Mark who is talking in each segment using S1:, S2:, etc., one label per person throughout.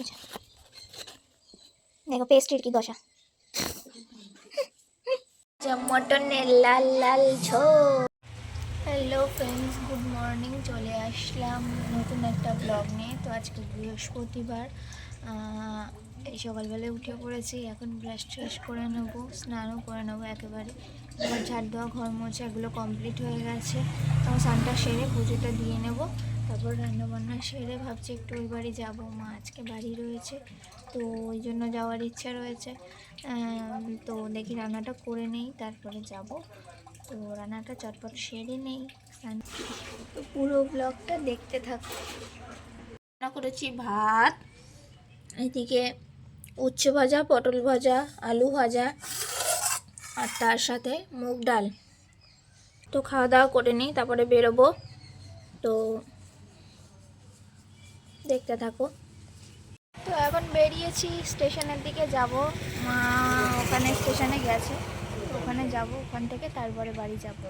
S1: সোজা দেখো পেস্ট্রির কি দশা? মটনের লাল লাল হ্যালো ফ্রেন্ডস গুড মর্নিং চলে আসলাম নতুন একটা ব্লগ নিয়ে। তো আজকে বৃহস্পতিবার এই সকালবেলায় উঠে পড়েছি। এখন ব্রাশ ট্রাশ করে নেব, স্নানও করে নেব একেবারে। এবার ঝাড় দেওয়া, ঘর মোছা এগুলো কমপ্লিট হয়ে গেছে। তো স্নানটা সেরে পুজোটা দিয়ে নেব। তারপর রান্নাবান্না সেরে ভাবছি একটু ওই বাড়ি যাব। মা আজকে বাড়ি রয়েছে, তো ওই জন্য যাওয়ার ইচ্ছা রয়েছে। তো দেখি রান্নাটা করে নেই, তারপরে যাব। তো রান্নাটা চটপট সেরে নেই। তো পুরো ব্লগটা দেখতে থাকো। রান্না করেছি ভাত, এদিকে উচ্ছে ভাজা, পটল ভাজা, আলু ভাজা, আর তার সাথে মুগ ডাল। তো খাওয়া দাওয়া করে নিই, তারপরে বেরোবো। তো দেখতে থাকো। তো এখন বেরিয়েছি স্টেশনের দিকে যাব। মা ওখানে স্টেশনে গেছে ওখানে যাব ওখান থেকে তারপরে বাড়ি যাব।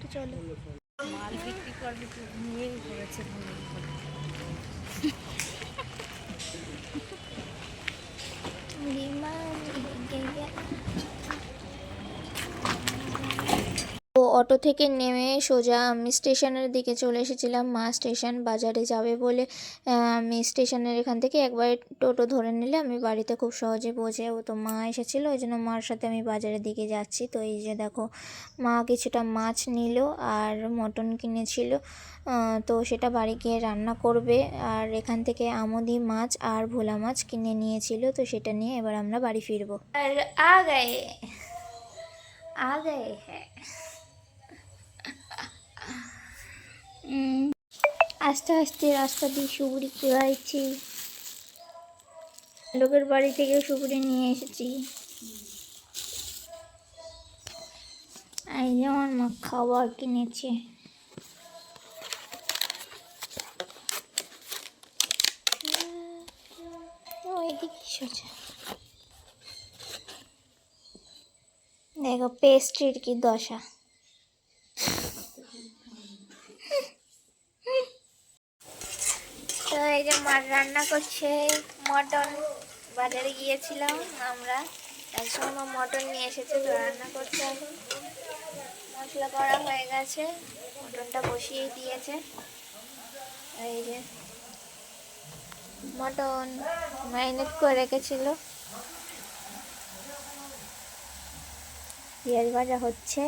S1: তো চলো।
S2: মাল বিক্রি করবে নিয়েই করেছে
S1: তো অটো থেকে নেমে সোজা আমি স্টেশনের দিকে চলে এসেছিলাম মা স্টেশন বাজারে যাবে বলে আহ, আমি স্টেশনের এখান থেকে একবার টোটো ধরে নিলে আমি বাড়িতে খুব সহজে পৌঁছে যাবো তো মা এসেছিলো ওই জন্য মার সাথে আমি বাজারের দিকে যাচ্ছি তো এই যে দেখো মা কিছুটা মাছ নিল আর মটন কিনেছিল আহ, তো সেটা বাড়ি গিয়ে রান্না করবে আর এখান থেকে আমদি মাছ আর ভোলা মাছ কিনে নিয়েছিল তো সেটা নিয়ে এবার আমরা বাড়ি ফিরবো আর আ গায়ে आ गए हैं আস্তে আস্তে রাস্তা দিয়ে সুপুরি কুড়াইছি লোকের বাড়ি থেকে সুপুরি নিয়ে এসেছি। এই যে আমার মা খাবার কিনেছে। দেখো পেস্ট্রির কি দশা তো এই যে মার রান্না করছে মটন বাজারে গিয়েছিলাম আমরা। এক সময় মটন নিয়ে এসেছে, তো রান্না করছে এখন। মশলা করা হয়ে গেছে, মটনটা বসিয়ে দিয়েছে। এই যে মটন ম্যারিনেট করে রেখেছিল। পেঁয়াজ ভাজা হচ্ছে।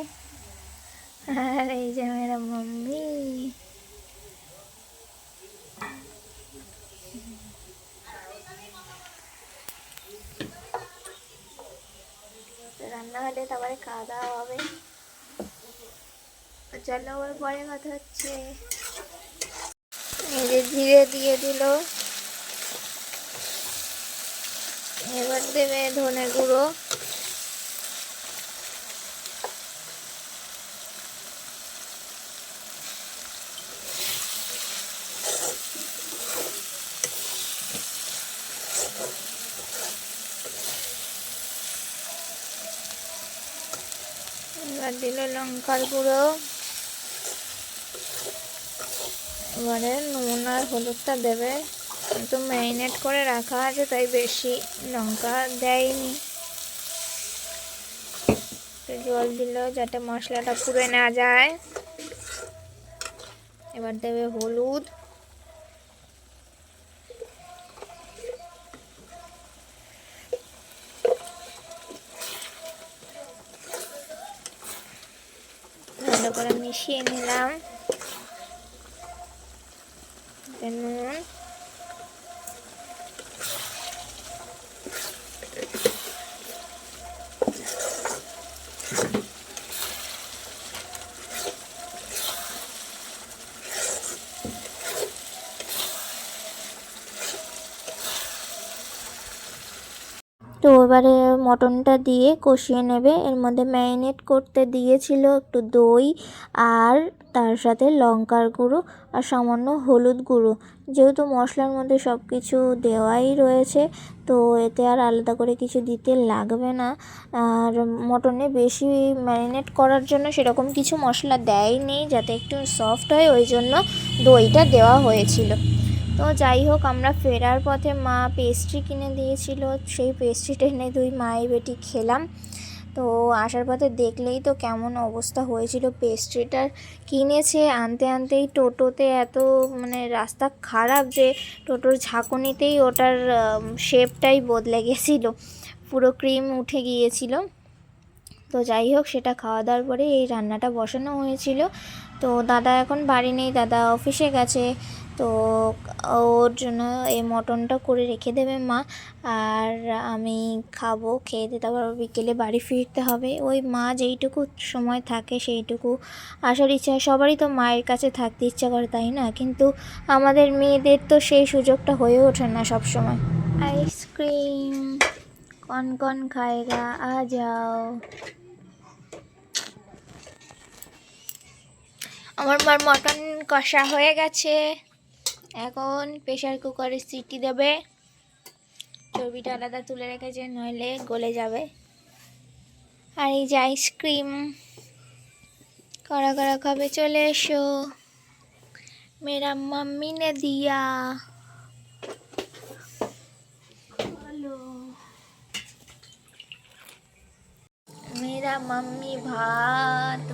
S1: আর এই যে মেরা মাম্মি। রান্না হলে তারপরে খাওয়া দাওয়া হবে। চলো আবার পরে কথা হচ্ছে, এই যে ধীরে দিয়ে দিল। এবার দেবে ধনে গুঁড়ো এবার দিল লঙ্কার গুঁড়ো। এবারে নুন আর হলুদটা দেবে। কিন্তু ম্যারিনেট করে রাখা আছে, তাই বেশি লঙ্কা দেয়নি। জল দিল যাতে মশলাটা পুড়ে না যায়। এবার দেবে হলুদ। ভালো করে মিশিয়ে নিলাম। নুন তো এবারে মটনটা দিয়ে কষিয়ে নেবে। এর মধ্যে ম্যারিনেট করতে দিয়েছিল একটু দই আর তার সাথে লঙ্কার গুঁড়ো আর সামান্য হলুদ গুঁড়ো। যেহেতু মশলার মধ্যে সব কিছু দেওয়াই রয়েছে, তো এতে আর আলাদা করে কিছু দিতে লাগবে না। আর মটনে বেশি ম্যারিনেট করার জন্য সেরকম কিছু মশলা দেয়নি, যাতে একটু সফট হয়, ওই জন্য দইটা দেওয়া হয়েছিল। তো যাই হোক, আমরা ফেরার পথে মা পেস্ট্রি কিনে দিয়েছিল। সেই পেস্ট্রিটা এনে দুই মায়ে বেটি খেলাম। তো আসার পথে দেখলেই তো কেমন অবস্থা হয়েছিল। পেস্ট্রিটার কিনেছে আনতে আনতেই টোটোতে এত মানে রাস্তা খারাপ যে টোটোর ঝাঁকুনিতেই ওটার শেপটাই বদলে গেছিল। পুরো ক্রিম উঠে গিয়েছিল। তো যাই হোক, সেটা খাওয়া দাওয়ার পরে এই রান্নাটা বসানো হয়েছিল। তো দাদা এখন বাড়ি নেই, দাদা অফিসে গেছে। তো ওর জন্য এই মটনটা করে রেখে দেবে মা। আর আমি খাব, খেয়ে দিয়ে তারপর বিকেলে বাড়ি ফিরতে হবে। ওই মা যেইটুকু সময় থাকে সেইটুকু আসার ইচ্ছা, সবারই তো মায়ের কাছে থাকতে ইচ্ছা করে, তাই না? কিন্তু আমাদের মেয়েদের তো সেই সুযোগটা হয়ে ওঠে না সব সময় আইসক্রিম কন কন খায়গা আ যাও। আমার মার মটন কষা হয়ে গেছে। এখন প্রেশার কুকারে সিটি দেবে। চর্বিটা আলাদা তুলে রেখেছে, নইলে গলে যাবে। আর এই যে আইসক্রিম কড়া কড়া খাবে চলে এসো। মেরা মাম্মি নে দিয়া। মেরা মাম্মি ভাত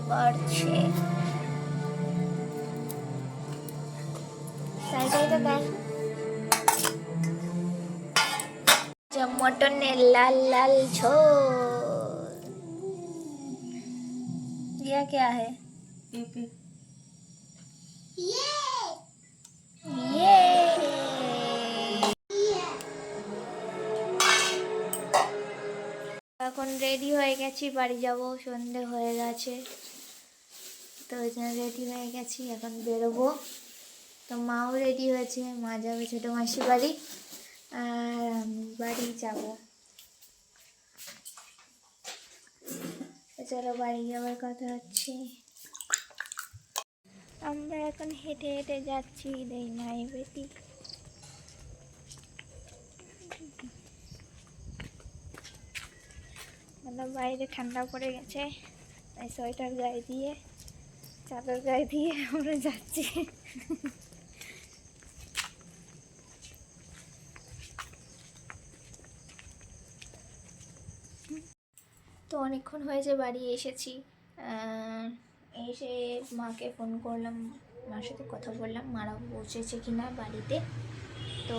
S1: મટનને લાલ લાલ છો યહ ક્યા હે પીપી યે এখন রেডি হয়ে গেছি বাড়ি যাব সন্ধে হয়ে গেছে। তো ওই জন্য রেডি হয়ে গেছি এখন বেরোবো। তো মাও রেডি হয়েছে, মা যাবে ছোটো মাসি বাড়ি, আর আমি বাড়ি যাব। চলো বাড়ি যাওয়ার কথা হচ্ছে। আমরা এখন হেঁটে হেঁটে যাচ্ছি, দেই নাই বেটি মানে বাইরে ঠান্ডা পড়ে গেছে সোয়েটার গায়ে দিয়ে, চাদর গায়ে দিয়ে আমরা যাচ্ছি। অনেকক্ষণ হয়েছে বাড়ি এসেছি। এসে মাকে ফোন করলাম, মার সাথে কথা বললাম, মারা বসেছে কি না বাড়িতে। তো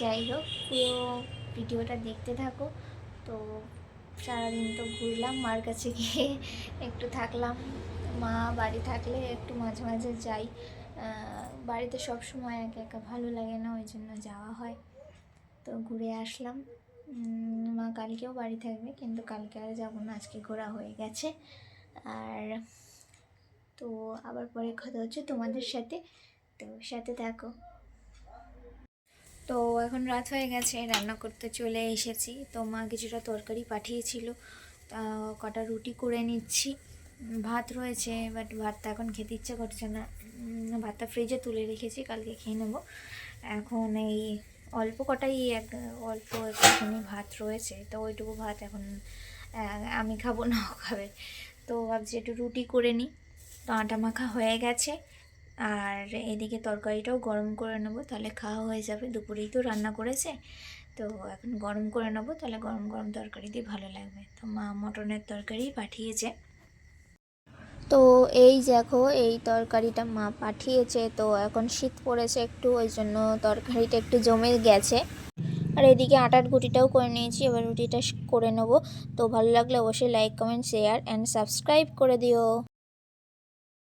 S1: যাই হোক, পুরো ভিডিওটা দেখতে থাকো। তো সারাদিন তো ঘুরলাম, মার কাছে গিয়ে একটু থাকলাম। মা বাড়ি থাকলে একটু মাঝে মাঝে যাই। বাড়িতে সব সময় একা একা ভালো লাগে না, ওই জন্য যাওয়া হয়। তো ঘুরে আসলাম। মা কালকেও বাড়ি থাকবে, কিন্তু কালকে আর যাব না, আজকে ঘোরা হয়ে গেছে। আর তো আবার পরে কথা হচ্ছে তোমাদের সাথে, তো সাথে থাকো। তো এখন রাত হয়ে গেছে, রান্না করতে চলে এসেছি। তো মা কিছুটা তরকারি পাঠিয়েছিল, তা কটা রুটি করে নিচ্ছি। ভাত রয়েছে বাট ভাতটা এখন খেতে ইচ্ছে করছে না। ভাতটা ফ্রিজে তুলে রেখেছি, কালকে খেয়ে নেব। এখন এই অল্প কটাই এক, অল্প একটুখানি ভাত রয়েছে, তো ওইটুকু ভাত এখন আমি খাব না খাবে। তো ভাবছি একটু রুটি করে নিই। তো আটা মাখা হয়ে গেছে, আর এদিকে তরকারিটাও গরম করে নেব, তাহলে খাওয়া হয়ে যাবে। দুপুরেই তো রান্না করেছে, তো এখন গরম করে নেব, তাহলে গরম গরম তরকারি দিয়ে ভালো লাগবে। তো মা মটনের তরকারি পাঠিয়েছে। তো এই দেখো, এই তরকারিটা মা পাঠিয়েছে। তো এখন শীত পড়েছে একটু, ওই জন্য তরকারিটা একটু জমে গেছে। আর এদিকে আটার গুটিটাও করে নিয়েছি, এবার রুটিটা করে নেব। তো ভালো লাগলে অবশ্যই like comment share and subscribe করে দিও।